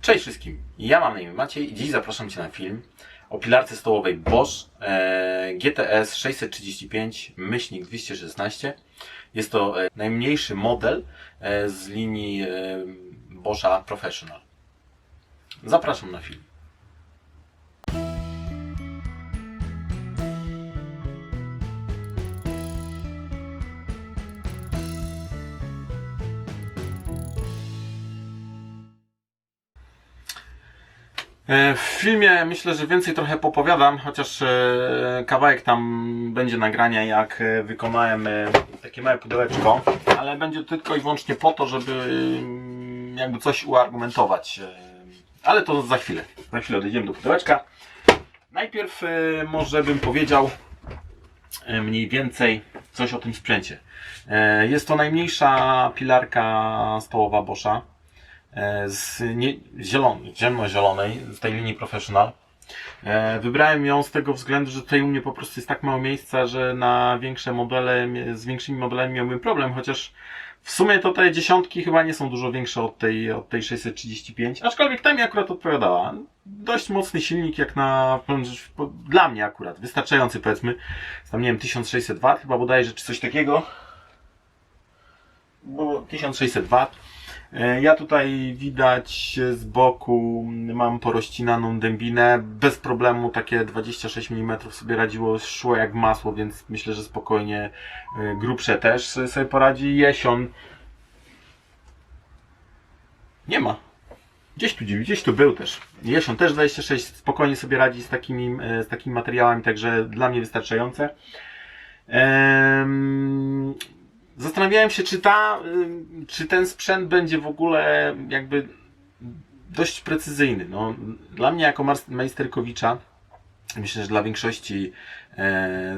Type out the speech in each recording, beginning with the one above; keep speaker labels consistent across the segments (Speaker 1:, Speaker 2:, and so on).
Speaker 1: Cześć wszystkim, ja mam na imię Maciej i dziś zapraszam Cię na film o pilarce stołowej Bosch e, GTS 635 myślnik 216. Jest to e, najmniejszy model e, z linii Boscha Professional. Zapraszam na film. W filmie myślę, że więcej trochę popowiadam, chociaż e, kawałek tam będzie nagrania, jak e, wykonałem e, takie małe pudełeczko, ale będzie tylko i wyłącznie po to, żeby mm, jakby coś uargumentować. E, Ale to za chwilę. Za chwilę odejdziemy do pudełeczka. Najpierw e, może bym powiedział e, mniej więcej coś o tym sprzęcie. E, Jest to najmniejsza pilarka stołowa Boscha e, z nie, zielon, ciemno-zielonej, z tej linii Professional. E, Wybrałem ją z tego względu, że tutaj u mnie po prostu jest tak mało miejsca, że na większe modele, z większymi modelami miałbym problem, chociaż w sumie to te dziesiątki chyba nie są dużo większe od tej, od tej 635, aczkolwiek ta mi akurat odpowiadała. Dość mocny silnik jak na, dla mnie akurat, wystarczający powiedzmy, tam nie wiem, 1600 W chyba bodajże, czy coś takiego. Bo 1600 W. E, Ja tutaj widać z boku mam porościnaną dębinę. Bez problemu takie 26 mm sobie radziło, szło jak masło, więc myślę, że spokojnie e, grubsze też sobie poradzi. Jesion nie ma. Gdzieś tu, gdzieś tu był też. Jesion też 26 spokojnie sobie radzi z takimi, e, z takimi materiałami, także dla mnie wystarczające. Zastanawiałem się, czy, ta, ym, czy ten sprzęt będzie w ogóle jakby dość precyzyjny. No, dla mnie jako majsterkowicza, myślę, że dla większości e,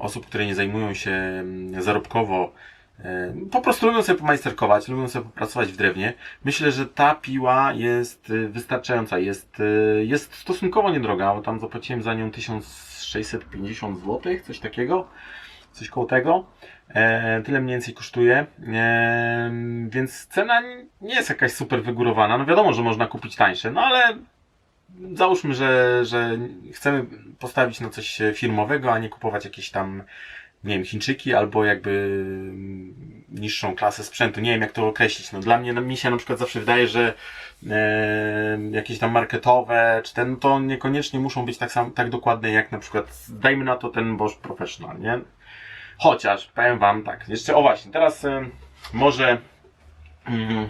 Speaker 1: osób, które nie zajmują się mm, zarobkowo, e, po prostu lubią sobie pomajsterkować, lubią sobie popracować w drewnie. Myślę, że ta piła jest y, wystarczająca, jest, y, jest stosunkowo niedroga, bo tam zapłaciłem za nią 1650 zł, coś takiego, coś koło tego. E, tyle mniej więcej kosztuje, e, więc cena nie jest jakaś super wygórowana. No wiadomo, że można kupić tańsze, no ale załóżmy, że, że chcemy postawić na coś firmowego, a nie kupować jakieś tam, nie wiem, Chińczyki albo jakby niższą klasę sprzętu. Nie wiem, jak to określić. No dla mnie, no, mi się na przykład zawsze wydaje, że e, jakieś tam marketowe, czy ten, to niekoniecznie muszą być tak, sam, tak dokładne jak na przykład, dajmy na to ten Bosch Professional, nie? Chociaż, powiem Wam tak, jeszcze, o właśnie, teraz y, może mm,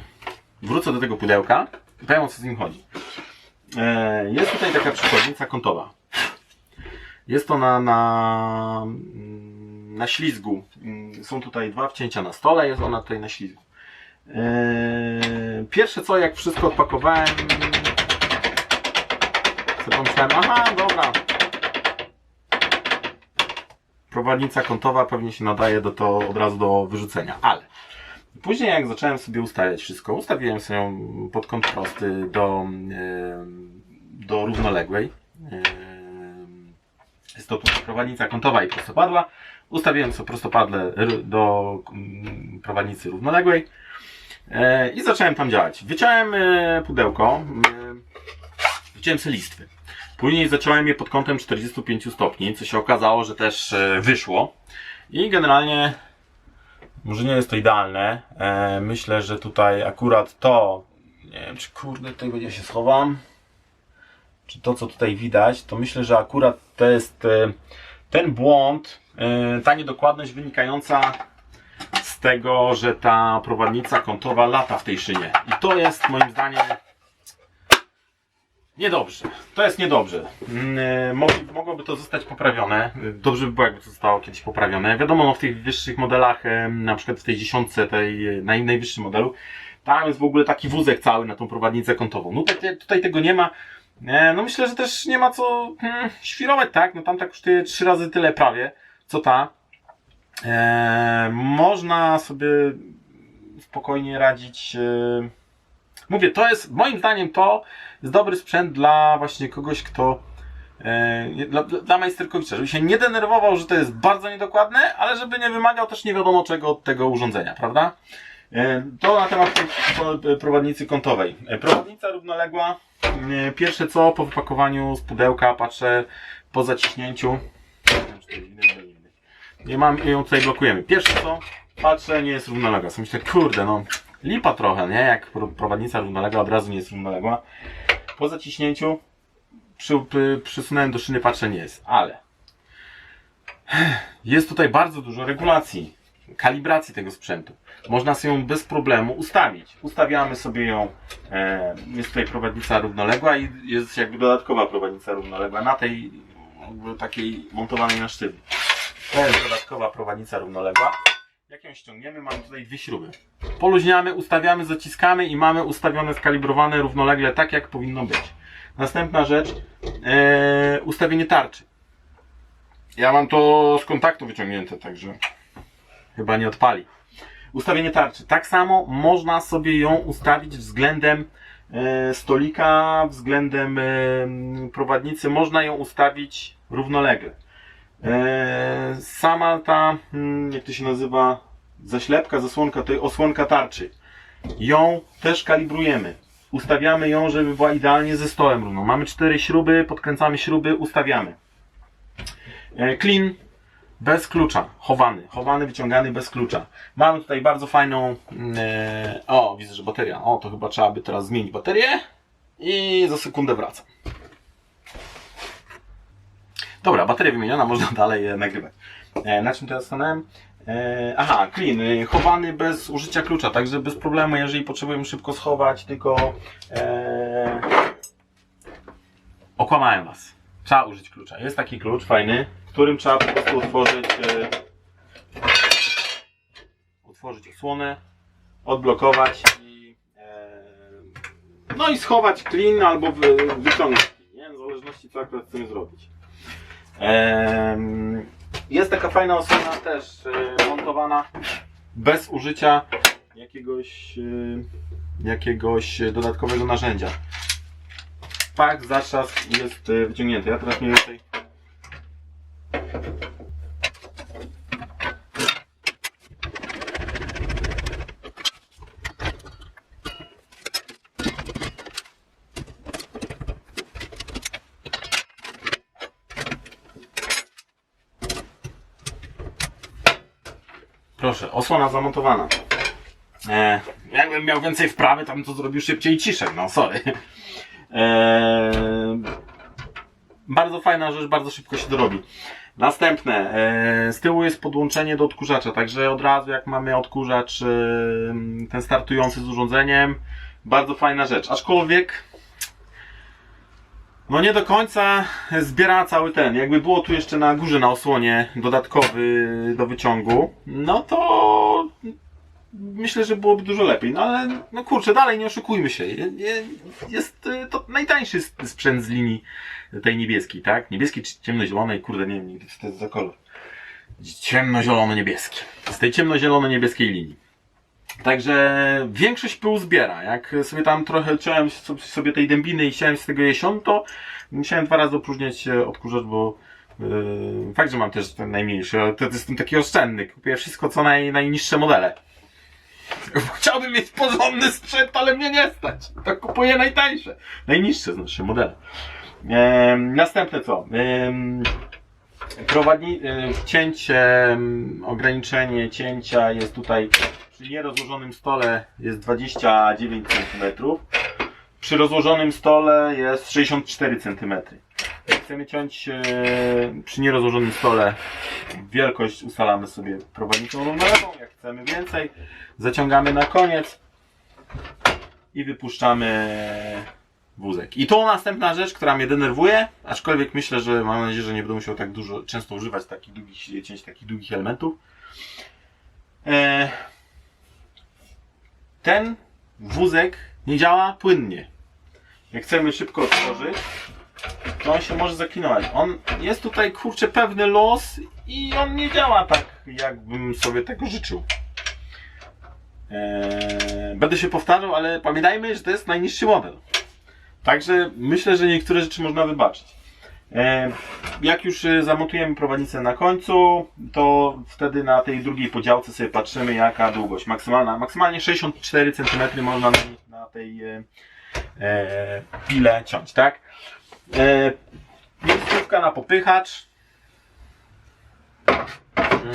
Speaker 1: wrócę do tego pudełka i powiem o co z nim chodzi. E, jest tutaj taka przykładnica kątowa. Jest to na, na, mm, ślizgu. Mm, Są tutaj dwa wcięcia na stole, jest ona tutaj na ślizgu. E, pierwsze co, jak wszystko odpakowałem, sobie pomyślałem, aha, dobra, prowadnica kątowa pewnie się nadaje do to od razu do wyrzucenia, ale później jak zacząłem sobie ustawiać wszystko, ustawiłem sobie pod kąt prosty do, do równoległej. Jest to prowadnica kątowa i prostopadła. Ustawiłem sobie prostopadle do mm, prowadnicy równoległej e, i zacząłem tam działać. Wyciąłem e, pudełko, e, wyciąłem sobie listwy. Później zacząłem je pod kątem 45 stopni, co się okazało, że też e, wyszło. I generalnie, może nie jest to idealne. E, myślę, że tutaj akurat to, nie wiem czy kurde tutaj będzie się schowam, czy to co tutaj widać, to myślę, że akurat to jest e, ten błąd, ta niedokładność wynikająca z tego, że ta prowadnica kątowa lata w tej szynie. I to jest moim zdaniem Niedobrze. To jest niedobrze. Mm, e, mogłoby to zostać poprawione. Dobrze by było, jakby to zostało kiedyś poprawione. Wiadomo, no, w tych wyższych modelach, na przykład w tej dziesiątce, tej e, naj, najwyższym modelu, tam jest w ogóle taki wózek cały na tą prowadnicę kątową. No tutaj, tutaj tego nie ma. E, No myślę, że też nie ma co hmm, świrować, tak? No tam tak kosztuje trzy razy tyle prawie, co ta. Można sobie spokojnie radzić. Mówię, to jest, moim zdaniem to jest dobry sprzęt dla właśnie kogoś, kto e, dla, dla majsterkowicza, żeby się nie denerwował, że to jest bardzo niedokładne, ale żeby nie wymagał też nie wiadomo czego od tego urządzenia, prawda? E, To na temat prowadnicy kątowej. E, Prowadnica równoległa. Pierwsze co po wypakowaniu z pudełka patrzę po zaciśnięciu. Nie mam ją tutaj blokujemy. Pierwsze co patrzę, nie jest równoległa. So myślę, kurde, no lipa trochę, nie? Jak pro- prowadnica równoległa od razu nie jest równoległa. Po zaciśnięciu przy, przy, przysunąłem do szyny, patrzę, nie jest. Ale jest tutaj bardzo dużo regulacji, kalibracji tego sprzętu. Można sobie ją bez problemu ustawić. Ustawiamy sobie ją, e, jest tutaj prowadnica równoległa i jest jakby dodatkowa prowadnica równoległa na tej takiej montowanej na sztywni. To jest dodatkowa prowadnica równoległa. Jak ją ściągniemy, mamy tutaj dwie śruby. Poluźniamy, ustawiamy, zaciskamy i mamy ustawione, skalibrowane równolegle tak, jak powinno być. Następna rzecz, e, ustawienie tarczy. Ja mam to z kontaktu wyciągnięte, także chyba nie odpali. Ustawienie tarczy. Tak samo można sobie ją ustawić względem e, stolika, względem e, prowadnicy. Można ją ustawić równolegle. E, sama ta, mm, jak to się nazywa, zaślepka, zasłonka, to jest osłonka tarczy. Ją też kalibrujemy. Ustawiamy ją, żeby była idealnie ze stołem równo. Mamy cztery śruby, podkręcamy śruby, ustawiamy. E, Clean bez klucza, chowany, chowany, wyciągany bez klucza. Mamy tutaj bardzo fajną, mm, e, o widzę, że bateria, o to chyba trzeba by teraz zmienić baterię i za sekundę wracam. Dobra, bateria wymieniona, można dalej e, nagrywać. E, na czym teraz stanąłem? E, aha, clean, e, chowany bez użycia klucza, także bez problemu, jeżeli potrzebujemy szybko schować, tylko e, okłamałem Was. Trzeba użyć klucza. Jest taki klucz fajny, którym trzeba po prostu otworzyć e, otworzyć osłonę, odblokować i e, no i schować clean albo wy, wyciągnąć nie? w zależności co akurat chcemy zrobić. Jest taka fajna osłona też e, montowana bez użycia jakiegoś, e, jakiegoś dodatkowego narzędzia. Pak, zaczas jest e, wyciągnięty. Ja teraz mniej więcej Proszę, osłona zamontowana. E, jakbym miał więcej wprawy, bym to zrobił szybciej i ciszej, no sorry. E, bardzo fajna rzecz, bardzo szybko się dorobi. Następne, e, z tyłu jest podłączenie do odkurzacza, także od razu jak mamy odkurzacz e, ten startujący z urządzeniem, bardzo fajna rzecz. Aczkolwiek no nie do końca zbiera cały ten. Jakby było tu jeszcze na górze na osłonie dodatkowy do wyciągu, no to myślę, że byłoby dużo lepiej. No ale no kurczę, dalej nie oszukujmy się. Je- je- Jest y, to najtańszy sprzęt z linii tej niebieskiej, tak? Niebieskiej czy ciemnozielonej, kurde, nie wiem co to jest za kolor. Ciemnozielono-niebieski. Z tej ciemnozielono-niebieskiej linii. Także większość pyłu zbiera. Jak sobie tam trochę ciąłem so- sobie tej dębiny i chciałem z tego jesion, to musiałem dwa razy opróżniać e, odkurzacz, bo yy, fakt, że mam też ten najmniejszy, ale to jestem taki oszczędny. Kupuję wszystko co naj, najniższe modele. Chciałbym mieć porządny sprzęt, ale mnie nie stać. To kupuję najtańsze. Najniższe znaczy modele. Ehm, następne co? Ehm, prowadni, e, cięcie, ograniczenie cięcia jest tutaj przy nierozłożonym stole jest 29 cm. Przy rozłożonym stole jest 64 cm. Chcemy ciąć e, przy nierozłożonym stole, wielkość ustalamy sobie prowadnicą równoległą. Jak chcemy więcej, zaciągamy na koniec i wypuszczamy wózek. I to następna rzecz, która mnie denerwuje, aczkolwiek myślę, że mam nadzieję, że nie będę musiał tak dużo, często używać takich długich, cięć takich długich elementów. E, ten wózek nie działa płynnie. Jak chcemy szybko otworzyć, to on się może zaklinować. On jest tutaj, kurczę, pewny los i on nie działa tak, jakbym sobie tego życzył. Eee, będę się powtarzał, ale pamiętajmy, że to jest najniższy model. Także myślę, że niektóre rzeczy można wybaczyć. E, Jak już e, zamontujemy prowadnicę na końcu, to wtedy na tej drugiej podziałce sobie patrzymy jaka długość maksymalna. Maksymalnie 64 cm można na, tej e, pile ciąć, tak? Miejscówka na popychacz. Mm.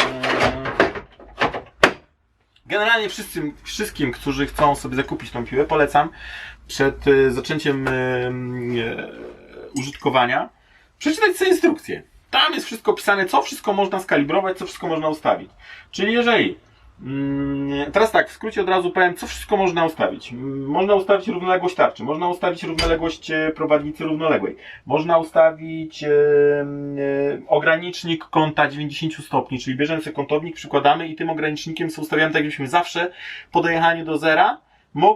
Speaker 1: Generalnie wszyscy, wszystkim, którzy chcą sobie zakupić tą piłę, polecam przed zaczęciem użytkowania przeczytać sobie instrukcję. Tam jest wszystko pisane, co wszystko można skalibrować, co wszystko można ustawić. Czyli jeżeli mm, Teraz tak, w skrócie od razu powiem, co wszystko można ustawić. Można ustawić równoległość tarczy, można ustawić równoległość e, prowadnicy równoległej, można ustawić e, e, ogranicznik kąta 90 stopni, czyli bierzemy sobie kątownik, przykładamy i tym ogranicznikiem sobie ustawiamy tak, jakbyśmy zawsze po dojechaniu do zera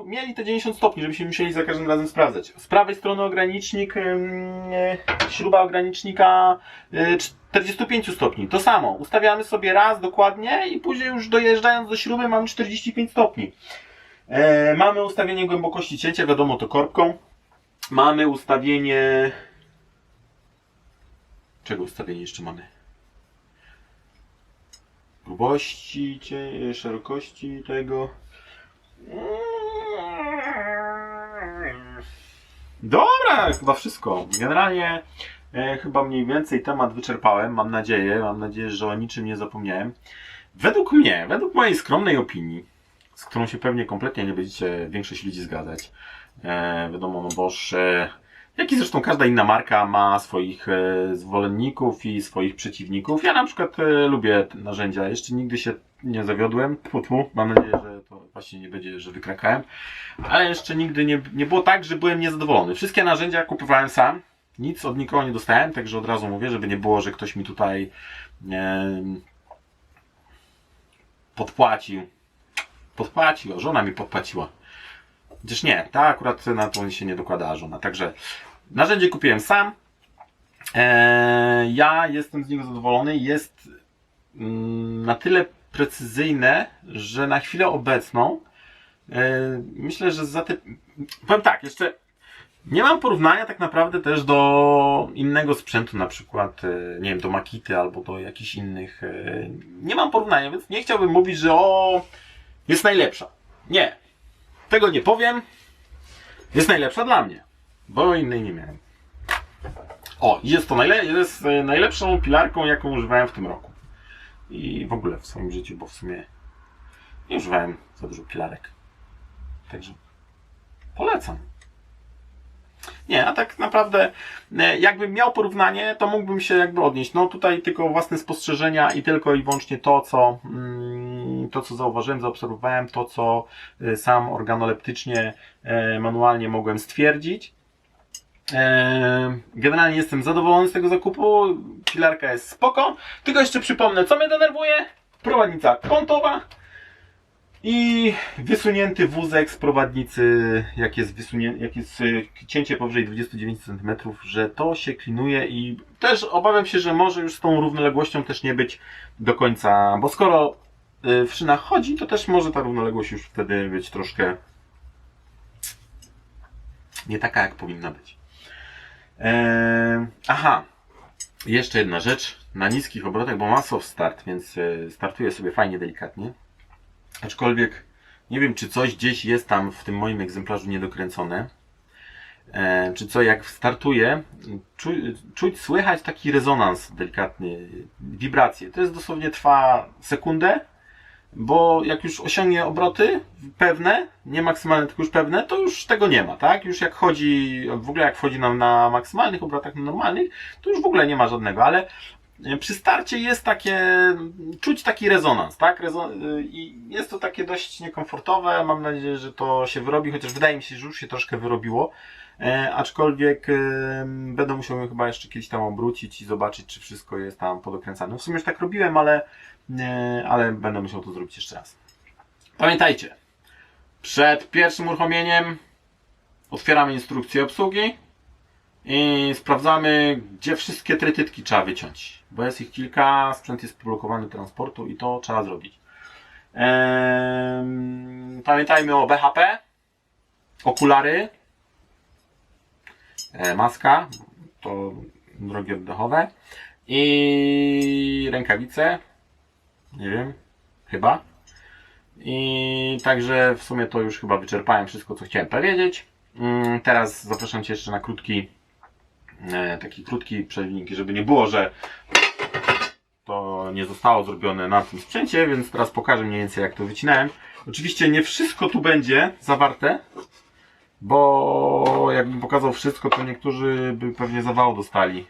Speaker 1: mieli te 90 stopni, żebyśmy musieli za każdym razem sprawdzać. Z prawej strony ogranicznik, e, śruba ogranicznika e, 45 stopni. To samo. Ustawiamy sobie raz dokładnie i później już dojeżdżając do śruby mamy 45 stopni. E, mamy ustawienie głębokości cięcia, wiadomo to korbką. Mamy ustawienie... Czego ustawienie jeszcze mamy? Grubości, szerokości tego. Dobra, chyba wszystko. Generalnie e, chyba mniej więcej temat wyczerpałem. Mam nadzieję, mam nadzieję, że o niczym nie zapomniałem. Według mnie, według mojej skromnej opinii, z którą się pewnie kompletnie nie będziecie większość ludzi zgadzać, e, wiadomo, no boż, e, jak i zresztą każda inna marka ma swoich e, zwolenników i swoich przeciwników. Ja na przykład e, lubię narzędzia. Jeszcze nigdy się nie zawiodłem. Tfu. Mam nadzieję, że to właśnie nie będzie, że wykrakałem. Ale jeszcze nigdy nie, nie było tak, że byłem niezadowolony. Wszystkie narzędzia kupowałem sam. Nic od nikogo nie dostałem, także od razu mówię, żeby nie było, że ktoś mi tutaj e, podpłacił. Podpłacił, żona mi podpłaciła. Chociaż nie, ta akurat na to się nie dokładała żona. Także narzędzie kupiłem sam. Eee, ja jestem z niego zadowolony. Jest mm, na tyle precyzyjne, że na chwilę obecną e, myślę, że za te. Powiem tak, jeszcze nie mam porównania tak naprawdę też do innego sprzętu, na przykład, e, nie wiem, do Makity albo do jakichś innych. e, Nie mam porównania, więc nie chciałbym mówić, że o, jest najlepsza. Nie. Tego nie powiem. Jest najlepsza dla mnie, bo innej nie miałem. O, jest to najle- jest najlepszą pilarką, jaką używałem w tym roku. I w ogóle w swoim życiu, bo w sumie nie używałem za dużo pilarek. Także polecam. Nie, a tak naprawdę, e, jakbym miał porównanie, to mógłbym się jakby odnieść. No tutaj tylko własne spostrzeżenia i tylko i wyłącznie to, co, mm, to, co zauważyłem, zaobserwowałem, to, co e, sam organoleptycznie, e, manualnie mogłem stwierdzić. E, Generalnie jestem zadowolony z tego zakupu. Pilarka jest spoko. Tylko jeszcze przypomnę, co mnie denerwuje. Prowadnica kątowa. I wysunięty wózek z prowadnicy, jak jest, jak jest y, cięcie powyżej 29 cm, że to się klinuje i też obawiam się, że może już z tą równoległością też nie być do końca, bo skoro y, w szynach chodzi, to też może ta równoległość już wtedy być troszkę nie taka, jak powinna być. Eee, aha, jeszcze jedna rzecz. Na niskich obrotach, bo ma soft start, więc e, startuje sobie fajnie, delikatnie. Aczkolwiek nie wiem, czy coś gdzieś jest tam w tym moim egzemplarzu niedokręcone. E, czy co, jak startuje, czu, czuć, słychać taki rezonans delikatny, wibracje. To jest dosłownie trwa sekundę, bo jak już osiągnie obroty pewne, nie maksymalne, tylko już pewne, to już tego nie ma, tak? Już jak chodzi, w ogóle jak wchodzi nam na maksymalnych obrotach, na normalnych, to już w ogóle nie ma żadnego, ale przy starcie jest takie, czuć taki rezonans, tak? Rezo- I jest to takie dość niekomfortowe. Mam nadzieję, że to się wyrobi, chociaż wydaje mi się, że już się troszkę wyrobiło. E, aczkolwiek e, będę musiał chyba jeszcze kiedyś tam obrócić i zobaczyć, czy wszystko jest tam podokręcane. W sumie już tak robiłem, ale, e, ale będę musiał to zrobić jeszcze raz. Pamiętajcie, przed pierwszym uruchomieniem otwieramy instrukcję obsługi i sprawdzamy, gdzie wszystkie trytytki trzeba wyciąć. Bo jest ich kilka, sprzęt jest do transportu i to trzeba zrobić. Pamiętajmy o BHP, okulary, e, maska, to drogi oddechowe i rękawice. Nie wiem, chyba. I także w sumie to już chyba wyczerpałem wszystko, co chciałem powiedzieć. Mm, Teraz zapraszam Cię jeszcze na krótki, e, taki krótki przewodnik, żeby nie było, że to nie zostało zrobione na tym sprzęcie, więc teraz pokażę mniej więcej jak to wycinałem. Oczywiście nie wszystko tu będzie zawarte, bo jakbym pokazał wszystko, to niektórzy by pewnie zawału dostali.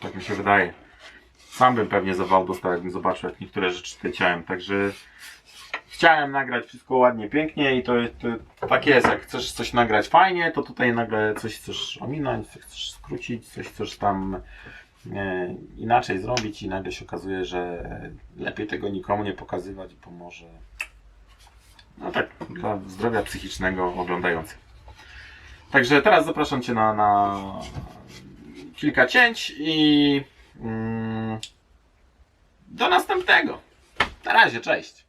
Speaker 1: Tak mi się wydaje. Sam bym pewnie zawał dostał, jakbym zobaczył, jak niektóre rzeczy tutaj ciałem. Także chciałem nagrać wszystko ładnie, pięknie i to, to tak jest. Jak chcesz coś nagrać fajnie, to tutaj nagle coś chcesz ominąć, coś chcesz skrócić, coś chcesz tam e, inaczej zrobić i nagle się okazuje, że lepiej tego nikomu nie pokazywać, bo może no tak dla zdrowia psychicznego oglądających. Także teraz zapraszam Cię na, na kilka cięć i mm, do następnego. Na razie, cześć.